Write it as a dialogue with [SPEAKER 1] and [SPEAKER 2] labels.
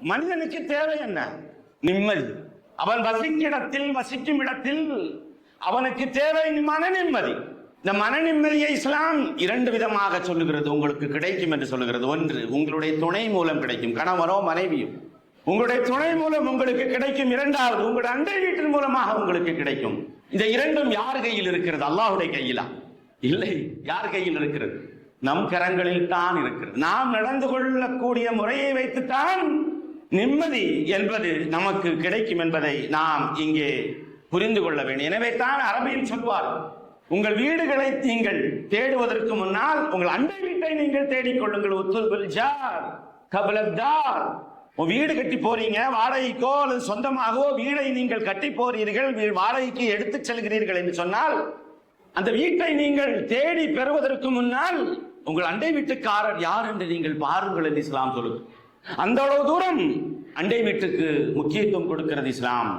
[SPEAKER 1] மனிதனுக்கு தேவை என்ன? நிம்மதி. அவன் வசிக்கும் இடத்தில் வசிக்கும் இடத்தில் அவனுக்கு தேவை மன நிம்மதி. இந்த மன நிம்மதியை இஸ்லாம் இரண்டு விதமாக சொல்லுகிறது. உங்களுக்கு கிடைக்கும் என்று சொல்லுகிறது. ஒன்று உங்களுடைய துணை மூலம் கிடைக்கும். கணவனோ மனைவியும் உங்களுடைய துணை மூலம் உங்களுக்கு கிடைக்கும். இரண்டாவது உங்களுடைய அண்டை வீட்டின் மூலமாக உங்களுக்கு கிடைக்கும். இந்த இரண்டும் யார் கையில் இருக்கிறது? அல்லாஹுடைய கையிலா? இல்லை யார் கையில் இருக்கிறது? நம் கரங்களில் தான் இருக்கிறது. நாம் நடந்து கொள்ளக்கூடிய முறையை வைத்துத்தான் நிம்மதி என்பது நமக்கு கிடைக்கும் என்பதை நாம் இங்கே புரிந்து கொள்ள வேண்டும். எனவே தான் அரபியில் சொல்வார் உங்கள் வீடுகளை நீங்கள் தேடுவதற்கு முன்னால் உங்கள் அண்டை வீட்டை நீங்கள் தேடிக்கொள்ளுங்கள் உத்துல் ஜார் கபலத்தார் வீடு கட்டி போறீங்க? வாடகைக்கோ அல்லது சொந்தமாகவோ வீடை நீங்கள் கட்டி போறீர்கள். வாடகைக்கு எடுத்துச் செல்கிறீர்கள் என்று சொன்னால் அந்த வீட்டை நீங்கள் தேடி பெறுவதற்கு முன்னால் உங்கள் அண்டை வீட்டுக்காரர் யார் என்று நீங்கள் பாருங்கள் என்று இஸ்லாம் சொல்லுங்கள் அந்த அளவு தூரம் அண்டை வீட்டுக்கு முக்கியத்துவம் கொடுக்கிறது இஸ்லாம்.